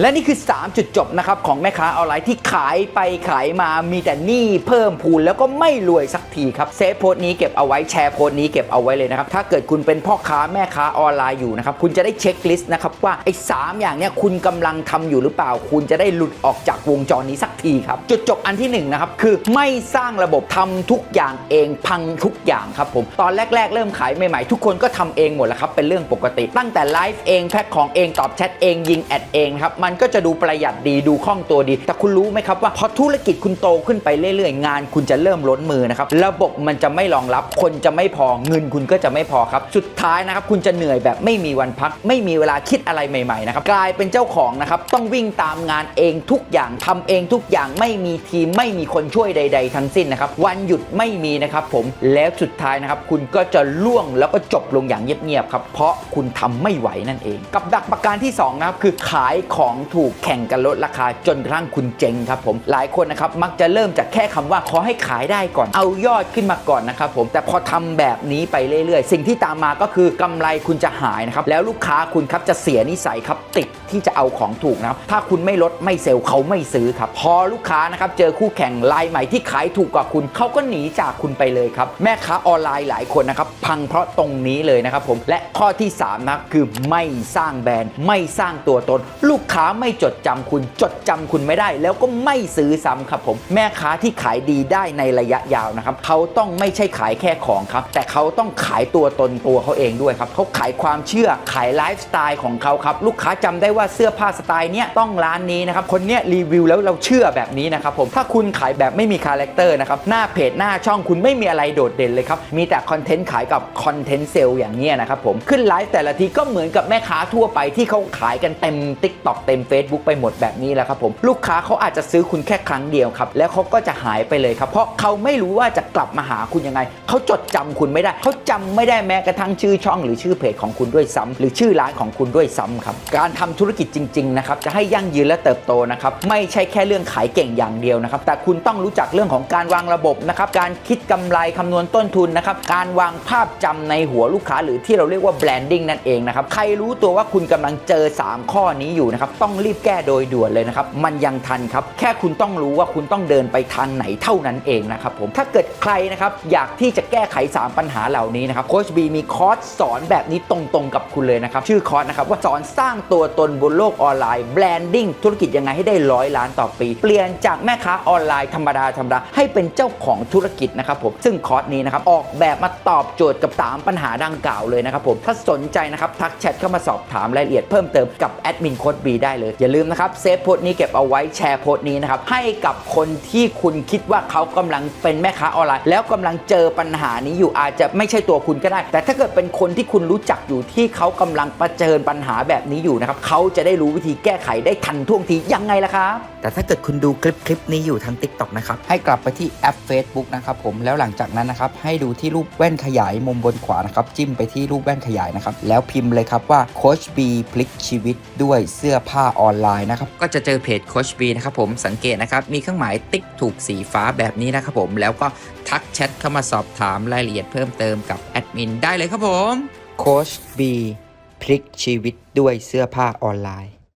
และนี่คือ 3 จุดจบนะครับของแม่ค้าออนไลน์ที่ขายไปขายมามีแต่หนี้เพิ่มพูนแล้วก็ไม่รวยสักทีครับเซฟโพสต์นี้เก็บเอาไว้แชร์โพสต์นี้เก็บเอาไว้เลยนะครับถ้าเกิดคุณเป็นพ่อค้าแม่ค้าออนไลน์อยู่นะครับคุณจะได้เช็คลิสต์นะครับว่าไอ้สามอย่างเนี้ยคุณกำลังทำอยู่หรือเปล่า คุณจะได้หลุดออกจากวงจรนี้สักทีครับจุดจบอันที่หนึ่งนะครับคือไม่สร้างระบบทำทุกอย่างเองพังทุกอย่างครับผมตอนแรก ๆ เริ่มขายใหม่ๆทุกคนก็ทำเองหมดแล้วครับเป็นเรื่องปกติ ตั้งแต่ไลฟ์เองแพ็คของเองตอบแชทเองยิงแอดเองครับมันก็จะดูประหยัดดีดูคล่องตัวดี แต่คุณรู้ไหมครับว่าพอธุรกิจคุณโตขึ้นไปเรื่อยๆ งานคุณจะเริ่มล้นมือนะครับ ระบบมันจะไม่รองรับ คนจะไม่พอเงินคุณก็จะไม่พอครับ สุดท้ายนะครับคุณจะเหนื่อยแบบไม่มีวันพัก ไม่มีเวลาคิดอะไรใหม่ๆนะครับกลายเป็นเจ้าของนะครับต้องวิ่งตามงานเองทุกอย่างทำเองทุกอย่างไม่มีทีมไม่มีคนช่วยใด ๆ ทั้งสิ้นนะครับวันหยุดไม่มีนะครับผมแล้วสุดท้ายนะครับคุณก็จะล่วงแล้วก็จบลงอย่างเงียบๆครับเพราะคุณทำไม่ไหวนั่นเอง กับดักประการที่สองนะครับคือขายของถูกแข่งกันลดราคาจนกระทั่งคุณเจ๊งครับผมหลายคนนะครับมักจะเริ่มจากแค่คำว่าขอให้ขายได้ก่อน เอายอดขึ้นมาก่อนนะครับผมแต่พอทำแบบนี้ไปเรื่อยๆ สิ่งที่ตามมาก็คือกำไรคุณจะหายนะครับแล้วลูกค้าคุณครับจะเสียนิสัยครับติดที่จะเอาของถูกนะครับถ้าคุณไม่ลดไม่เซลล์เขาไม่ซื้อครับพอลูกค้านะครับเจอคู่แข่งรายใหม่ที่ขายถูกกว่าคุณเขาก็หนีจากคุณไปเลยครับแม่ค้าออนไลน์หลายคนนะครับพังเพราะตรงนี้เลยนะครับผมและข้อที่สามนะคือไม่สร้างแบรนด์ไม่สร้างตัวตนลูกค้าไม่จดจำคุณจดจำคุณไม่ได้ แล้วก็ไม่ซื้อซ้ำครับผม แม่ค้าที่ขายดีได้ในระยะยาวนะครับเขาต้องไม่ใช่ขายแค่ของครับ แต่เขาต้องขายตัวตนตัวเขาเองด้วยครับเขาขายความเชื่อขายไลฟ์สไตล์ของเขาครับลูกค้าจำได้ว่าเสื้อผ้าสไตล์เนี้ยต้องร้านนี้นะครับคนเนี้ยรีวิวแล้วเราเชื่อแบบนี้นะครับผมถ้าคุณขายแบบไม่มีคาแรคเตอร์นะครับหน้าเพจหน้าช่องคุณไม่มีอะไรโดดเด่นเลยครับมีแต่คอนเทนต์ขายกับคอนเทนต์เซลล์อย่างเงี้ยนะครับผมขึ้นไลฟ์แต่ละทีก็เหมือนกับแม่ค้าทั่วไปที่เขาขายกันเต็ม t ิ k t o k เต็ม Facebook ไปหมดแบบนี้แล้วครับผมลูกค้าเขาอาจจะซื้อคุณแค่ครั้งเดียวครับแล้วเขาก็จะหายไปเลยครับเพราะเขาไม่รู้ว่าจะกลับมาหาคุณยังไงเขาจดจำคุณไม่ได้เขาจำไม่ได้แม้กระทั่งชื่อช่องหรือชื่อเพจของคุณด้วยซ้ำหรือชื่อร้านของคุณด้วยซ้ำครับการทำธุรกิจจริงๆนะครับจะให้ยั่งยืนและเติบโตนะครับไม่ใช่แค่เรื่องขายเก่งอย่างเดียวนะครับแต่คุณต้องรู้จักเรื่องของการวางระบบนะครับการคิดกำไรคำนวณต้นทุนนะครับการวางภาพจำในหัวลูกค้าหรือที่เราเรียกว่าแบรนดิ้งนั่นเองนะครับใครรู้ตัวว่าคุณกำลังเจอ 3 ข้อนี้อยู่นะครับต้องรีบแก้โดยด่วนเลยนะครับ มันยังทันครับ แค่คุณต้องรู้ว่าคุณต้องเดินไปทางไหนเท่านั้นเองนะครับผม ถ้าเกิดใครนะครับอยากที่จะแก้ไข 3 ปัญหาเหล่านี้นะครับโค้ชบีมีคอร์สสอนแบบนี้ตรงๆกับคุณเลยนะครับ ชื่อคอร์สนะครับว่าสอนสร้างตัวตนบนโลกออนไลน์แบรนดิ้งธุรกิจยังไงให้ได้ร้อยล้านต่อปี เปลี่ยนจากแม่ค้าออนไลน์ธรรมดาธรรมดาให้เป็นเจ้าของธุรกิจนะครับผมซึ่งคอร์สนี้นะครับออกแบบมาตอบโจทย์กับ 3 ปัญหาดังกล่าวเลยนะครับผมถ้าสนใจนะครับทักแชทเข้ามาสอบถามรายละเอียดเพิ่มเติมกับแอดมินโค้ดบีได้เลย อย่าลืมนะครับเซฟโพสต์นี้เก็บเอาไว้แชร์โพสต์นี้นะครับให้กับคนที่คุณคิดว่าเขากำลังเป็นแม่ค้าออนไลน์ แล้วกำลังเจอปัญหานี้อยู่อาจจะไม่ใช่ตัวคุณก็ได้ แต่ถ้าเกิดเป็นคนที่คุณรู้จักอยู่ที่เขากำลังประเจอปัญหาแบบนี้อยู่นะครับเขาจะได้รู้วิธีแก้ไขได้ทันท่วงทียังไงล่ะครับแต่ถ้าเกิดคุณดูคลิปคลิปนี้อยู่ทาง TikTok นะครับให้กลับไปที่แอป Facebook นะครับผมแล้วหลังจากนั้นนะครับให้ดูที่รูปแว่นขยายมุมบนขวานะครับจิ้มไปที่รูปแว่นขยายนะครับแล้วพิมพ์เลยครับว่าโคชบีพลิกชีวิตด้วยเสื้อผ้าออนไลน์นะครับก็จะเจอเพจโคชบีนะครับผมสังเกตนะครับมีเครื่องหมายติ๊กถูกสีฟ้าแบบนี้นะครับผมแล้วก็ทักแชทเข้ามาสอบถามรายละเอียดเพิ่มเติมกับแอดมินได้เลยครับผมโคชบีพลิกชีวิตด้วยเสื้อผ้าออนไลน์